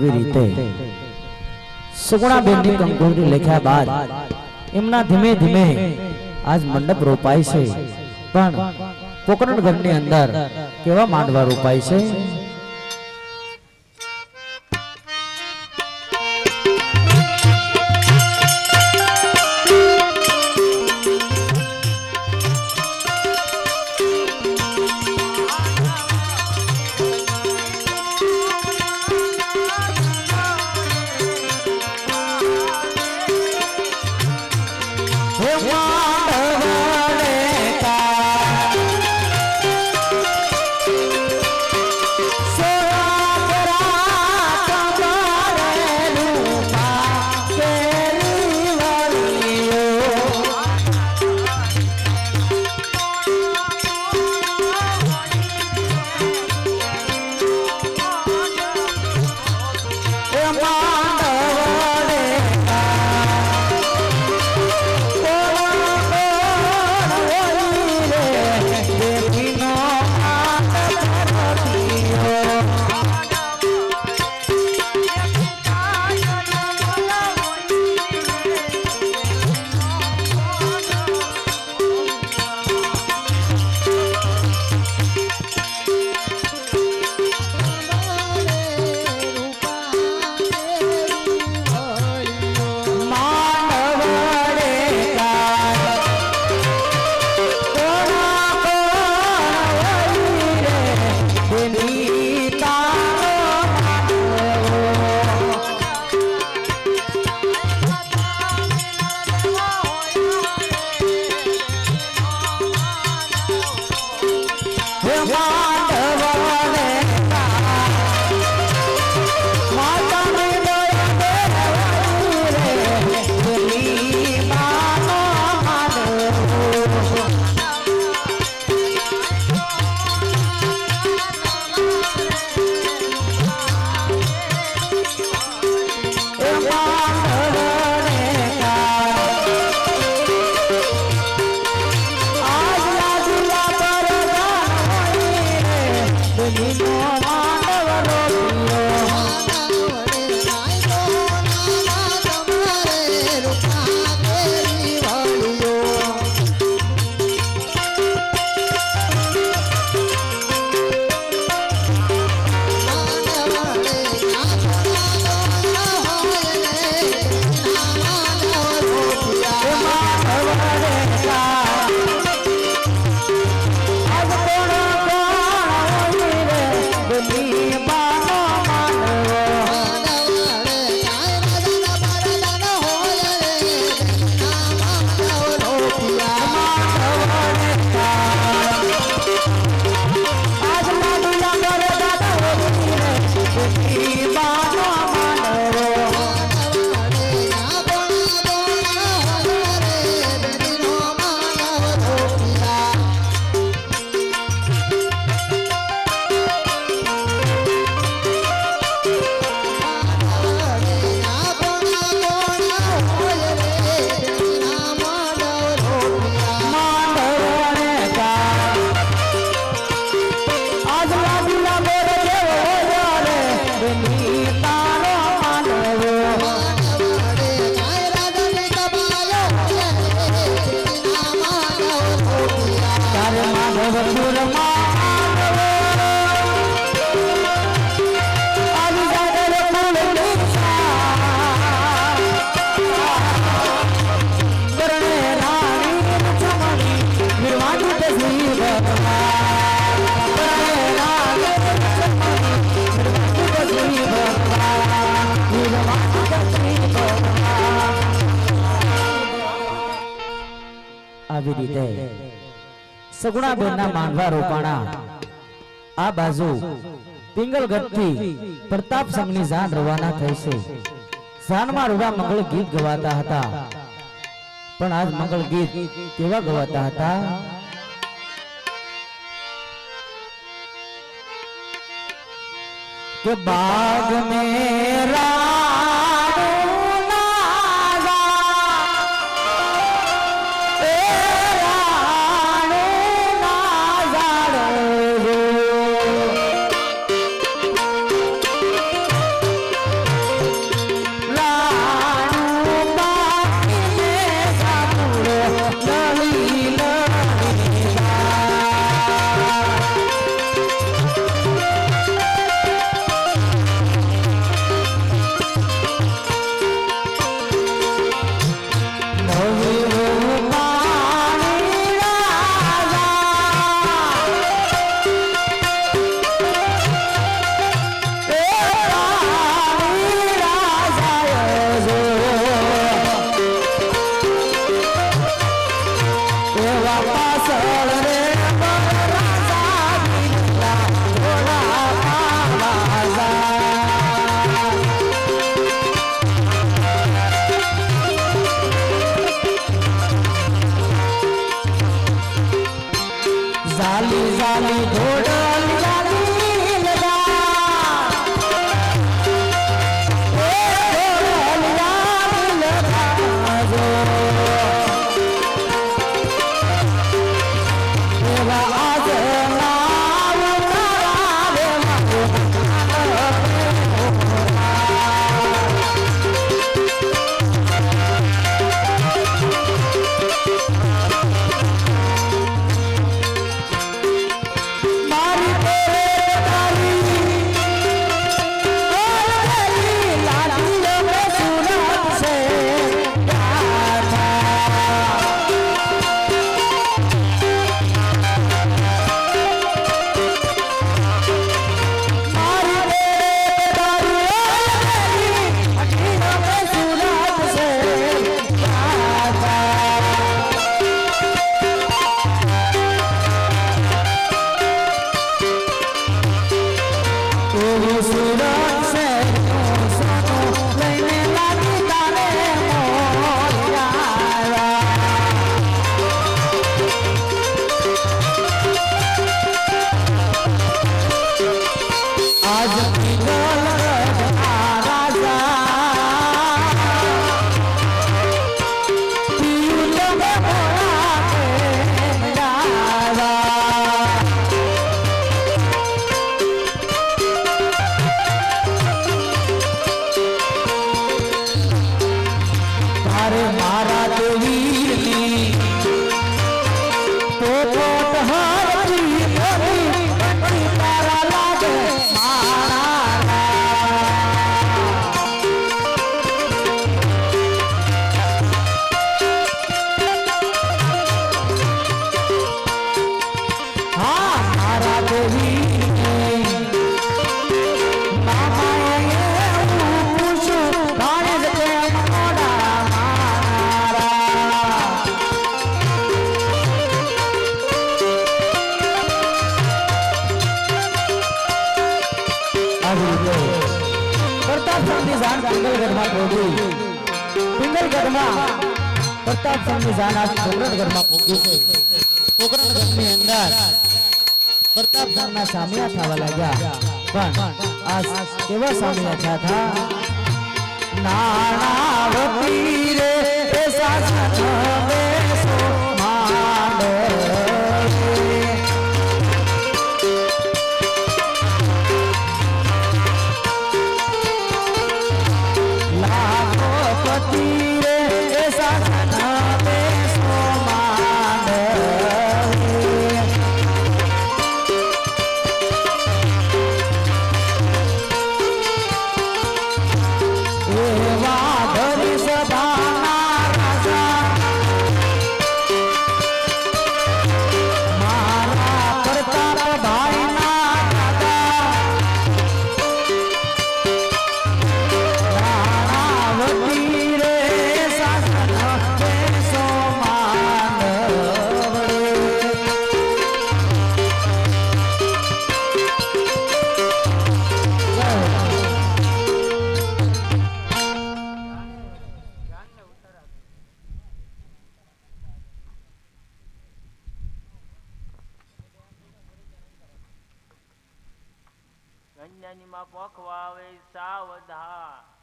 આવી રીતે સુગુણાબેનની કંકોત્રી લખ્યા બાદ એમના ધીમે ધીમે આજ મંડપ રોપાય છે. પણ પોકરણગઢની અંદર કેવા માંડવા રોપાય છે? આવી રીતે સગુણાબેનના માંડવા રોપાણા આ બાજુ પિંગલગઢથી પ્રતાપ સંઘની જાન રવાના થઈ છે. જાનમાં રૂડા મંગળ ગીત ગવાતા હતા. પણ આજ મંગળ ગીત કેવા ગવાતા હતા? કે બાગ મેરા પ્રતાપ સ્વામી જાન આજ કોકરણગઢમાં ભોગ્યું છે. કોકરણગઢની અંદર પ્રતાપ સ્વામીના સામ્યા થવા લાગ્યા. પણ આ કેવા સામ્યા થયા હતા નાણાવતી રે, એ સાસા અન્યની માં પોખવા આવે સાવધા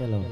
Hello.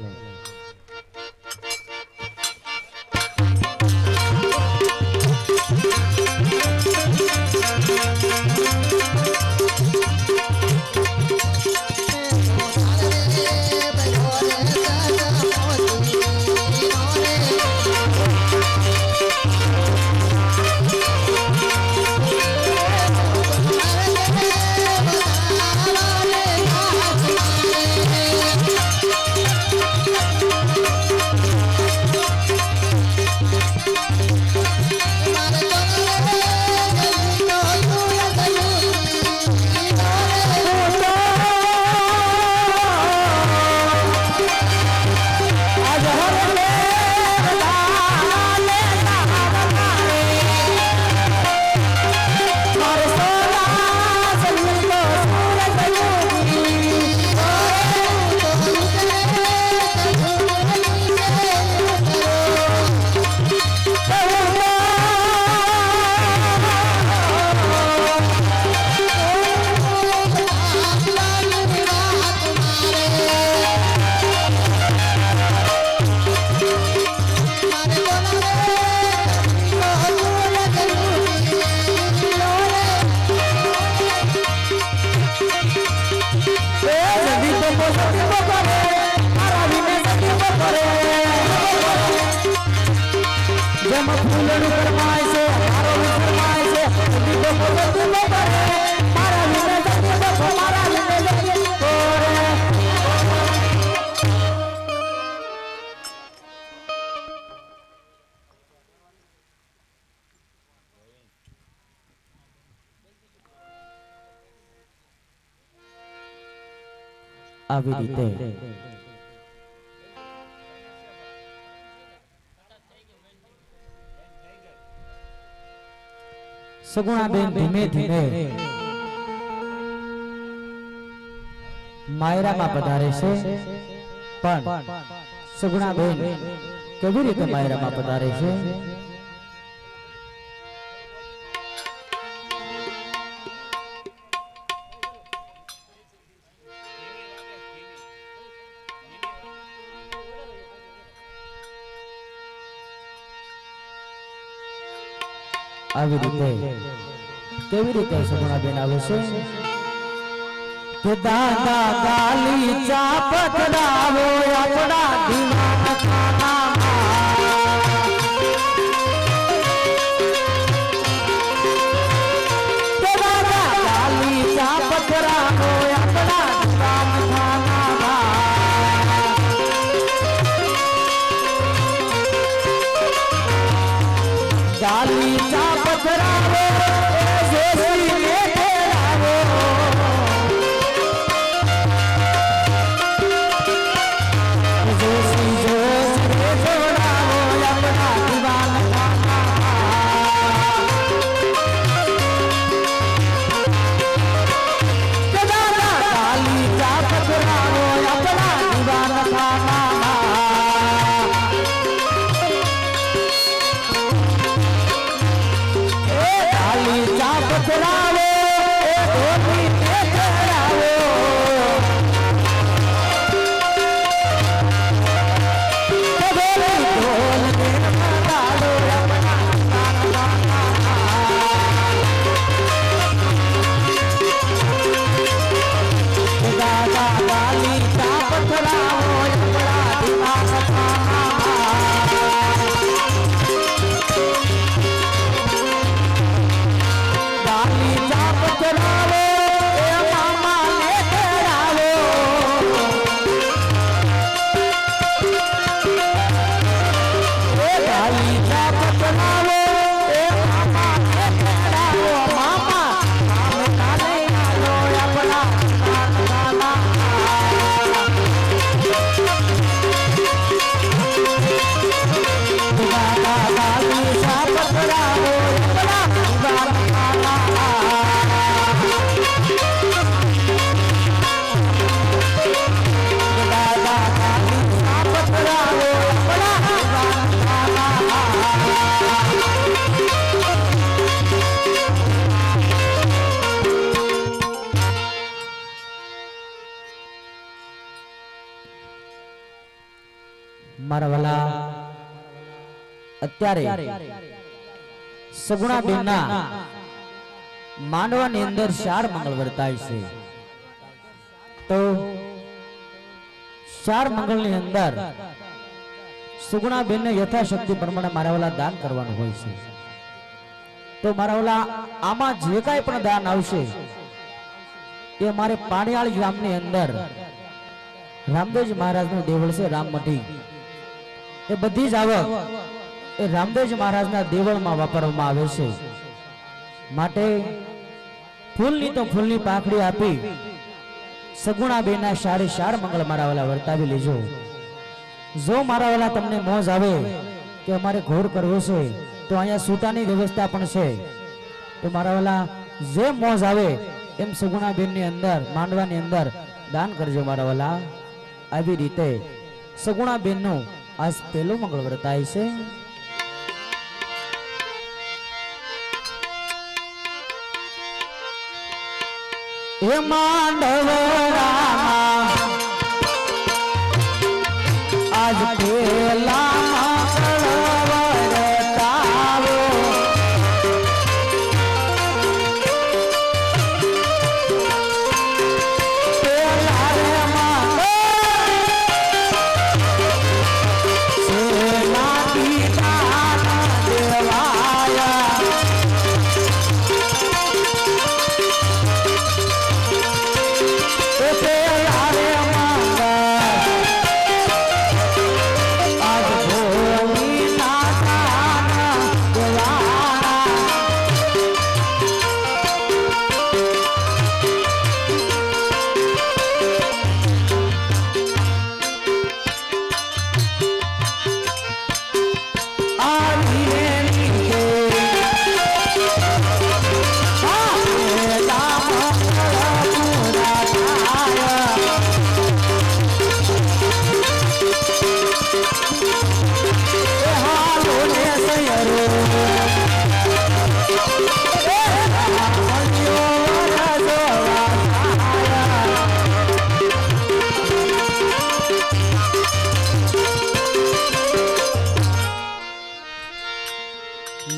આવી રીતે સગુણાબેન ધીમે ધીમે માયરામાં પધારે છે, પણ સગુણાબેન કેવી રીતે માયરામાં પધારે છે? આવી રીતે કેવી રીતે સગુણાબેન આવે છે? કે દાદા ગાલી ચા પકડાવો આપણા અત્યારે સગુણાબેનના માંડવાની અંદર ચાર મંગળ વર્તાય છે. તો ચાર મંગળની અંદર સુગુણાબેનને યથાશક્તિ પ્રમાણે મારા ઓલા દાન કરવાનું હોય છે. તો મારા આમાં જે કાંઈ પણ દાન આવશે, એ મારે પાણીયાળ ગામની અંદર રામદેવજી મહારાજનું દેવળ છે રામમઢી એ બધી જ આવક એ રામદેવજી મહારાજના દેવળમાં વાપરવામાં આવે છે. માટે ફૂલની તો ફૂલની પાંખડી આપી સગુણાબેનના શાળે શાળ મંગળ મારા વાલા વર્તાવી લેજો. જો મારા વાલા તમને મોજ આવે કે અમારે ઘોર કરવો છે, તો અહીંયા સૂતાની વ્યવસ્થા પણ છે. તો મારા વાલા જે મોજ આવે એમ સગુણાબેનની અંદર, માંડવાની અંદર દાન કરજો મારા વાલા આવી રીતે સગુણાબેનનું આજ પહેલું મંગળ વર્તાય છે. એ માંડવરામાં આજ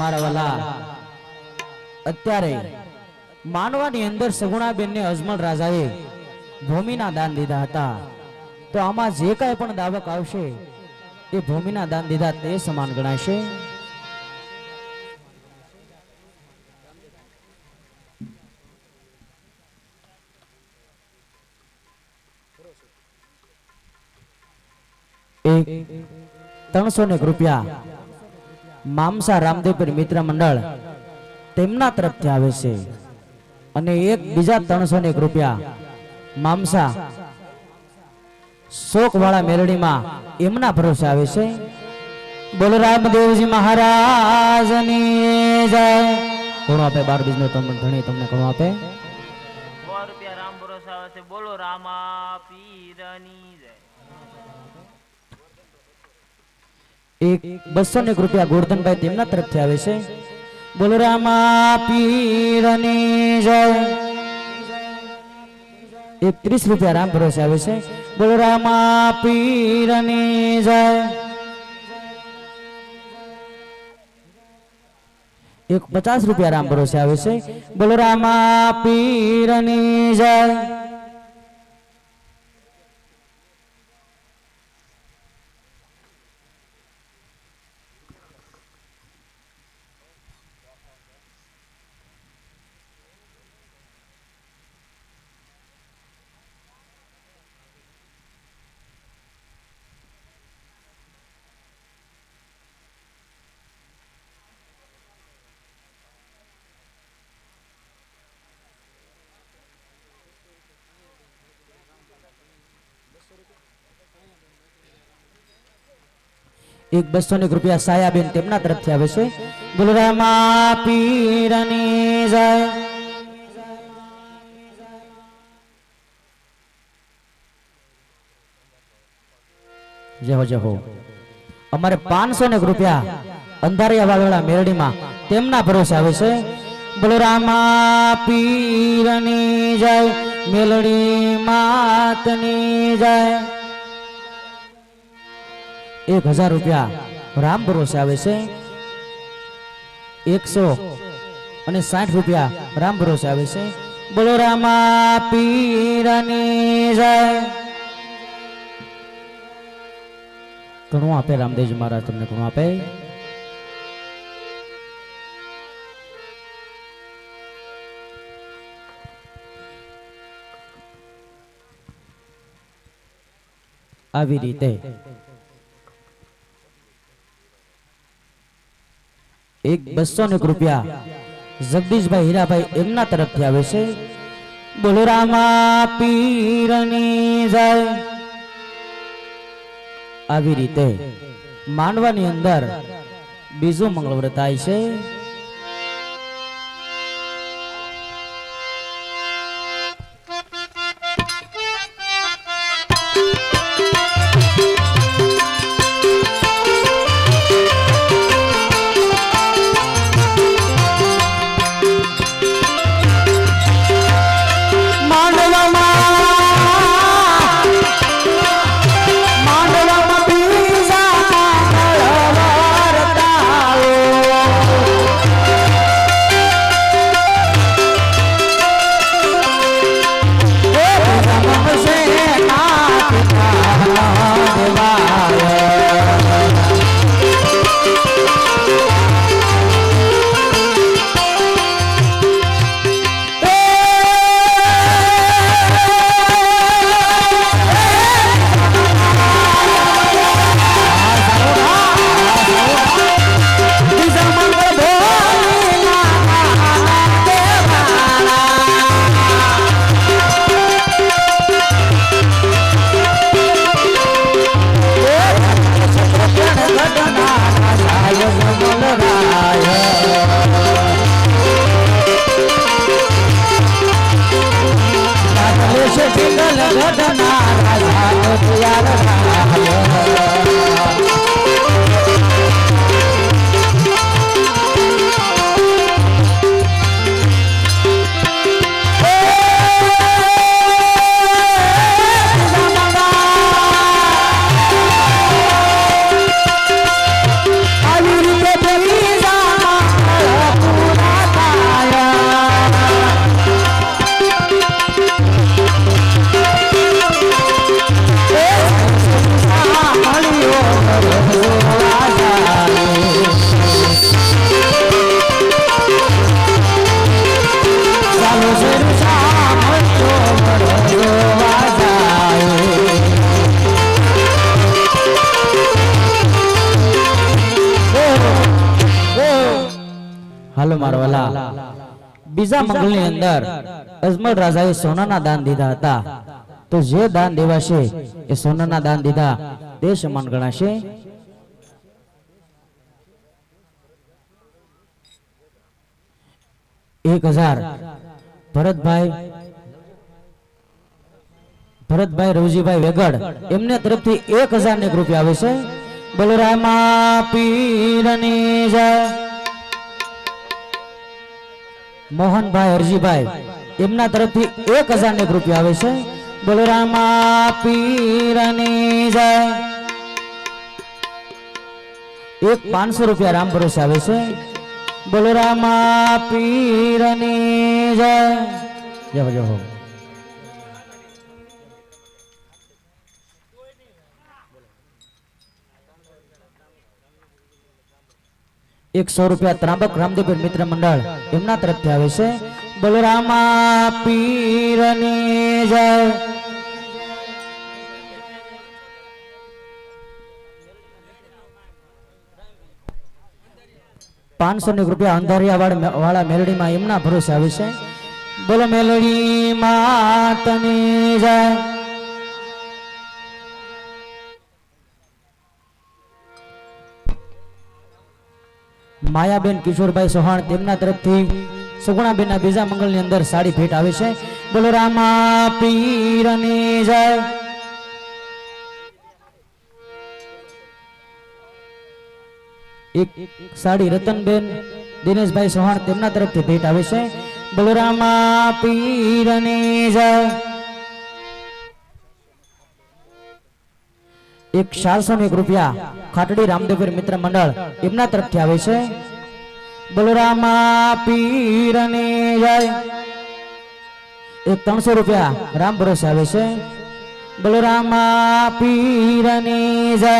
મારા વાલા. અત્યારે માનવાની અંદર સગુણાબેન ને અજમલ રાજાએ ભૂમિના દાન દીધા હતા. તો આમાં જે કાંઈ પણ દાવક આવશે, એ ભૂમિના દાન દીધા તે સમાન ગણાશે. ત્રણસો ને રૂપિયા મામસા રામદેવપીર મિત્ર મંડળ તેમના તરફથી આવે છે. અને એક બીજા ત્રણસો ને રૂપિયા મામસા શોક વાળા મેલડીમાં એમના ભરોસે આવે છે. બોલો રામદેવજી મહારાજની જય. કોણ આપે બાર બીજનો તમને ધણી તમને કોણ આપે. બોલો રામા પીરની જય. એક બસો ને રૂપિયા ગોરધનભાઈ તેમના તરફથી આવે છે. બોલરામા પીરની જય. એક ત્રીસ રૂપિયા રામ ભરોસે આવે છે. બોલરામા પીરની જય. એક પચાસ રૂપિયા રામ ભરોસે આવે છે. બોલરામા પીરની જય. એક બસો ને રૂપિયા સાયાબેન તેમના તરફથી આવે છે. અમારે પાંચસો ને રૂપિયા અંધારિયા વાળા મેરડીમાં તેમના ભરોસે આવે છે. બોલો રામા પીરની જય. મેલડી માતની જય. એક હજાર રૂપિયા રામ ભરોસે આવે છે. એકસો અને સાઠ રૂપિયા રામ ભરોસે આવે છે. બોલો રામા પીરની જય. ઘણું આપે રામદેવજી મહારાજ તમને ઘણું આપે. આવી રીતે એક બસો ને રૂપિયા. જગદીશભાઈ હીરાભાઈ એમના તરફથી આવે છે. બોલો રામા પીરની જય. આવી રીતે માંડવાની અંદર બીજું મંગળ વ્રત થાય છે. બીજા મંગલની અંદર અજમલ રાજાએ સોનાના દાન દીધા હતા. તો જે દાન દેવાશે એ સોનાના દાન દીધા તે સમાન ગણાશે. એક હજાર. ભરતભાઈ ભરતભાઈ રવજીભાઈ વેગડ એમને તરફથી એક હજાર ને રૂપિયા આવે છે. બલરામા પીરની જય. મોહનભાઈ, હરજીભાઈ, એમના તરફથી એક હજાર ને રૂપિયા આવે છે. બલરામા પીરની જય. એક પાંચસો રૂપિયા રામ ભરોસે આવે છે. બલરામા પીરની જય. જય જય એકસો રૂપિયા ત્રાંબક રામદેવ મિત્ર મંડળ એમના તરફથી આવે છે. બલરામા પીરની જય. પાંચસો ને રૂપિયા અંધારિયા વાળા મેલડીમાં એમના ભરોસે આવે છે. બોલો મેલડી માતની જય. માયાબેન, કિશોરભાઈ સોહાણ તેમના તરફથી સુગુણાબેનના બીજા મંગળની અંદર સાડી ભેટ આવે છે. બોલો રામા પીરની જય. એક સાડી રતનબેન, દિનેશભાઈ સોહાણ તેમના તરફથી ભેટ આવે છે. બોલો રામા પીરની જય. એક ચારસો ને એક રૂપિયા ખાટડી રામદેવપીર મિત્ર મંડળ એમના તરફથી આવે છે. બલરામા પીરની જય. એક ત્રણસો રૂપિયા રામ ભરોસે આવે છે. બલરામા પીરની જય.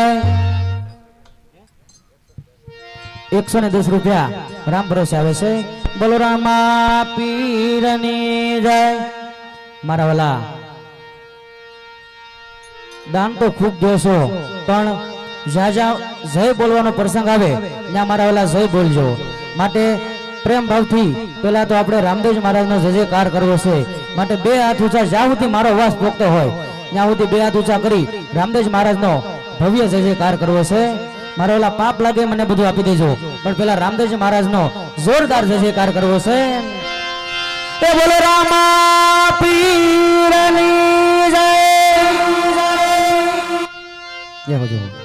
એકસો ને દસ રૂપિયા રામ ભરોસે આવે છે. બલરામા પીરની જય. મારા વાલા દાન તો ખૂબ દેશો પણ જ્યાં જ્યાં બોલવાનો પ્રસંગ આવે, ત્યાં મારા પેલા જય બોલજો. માટે પ્રેમ ભાવથી પેલા તો આપણે રામદેવ મહારાજનો જય જયકાર કરવો છે, માટે બે હાથ ઊંચા જ્યાં સુધી મારો વાસ પોકતો હોય, ત્યાં સુધી બે હાથ ઊંચા કરી રામદેવજી મહારાજનો ભવ્ય જય જયકાર કરવો છે, મારો ઓલા પાપ લાગે મને બધું આપી દેજો. પણ પેલા રામદેવજી મહારાજનો જોરદાર જય જયકાર કરવો છે બોલો, રામા પીરની જય જય હો, જય હો.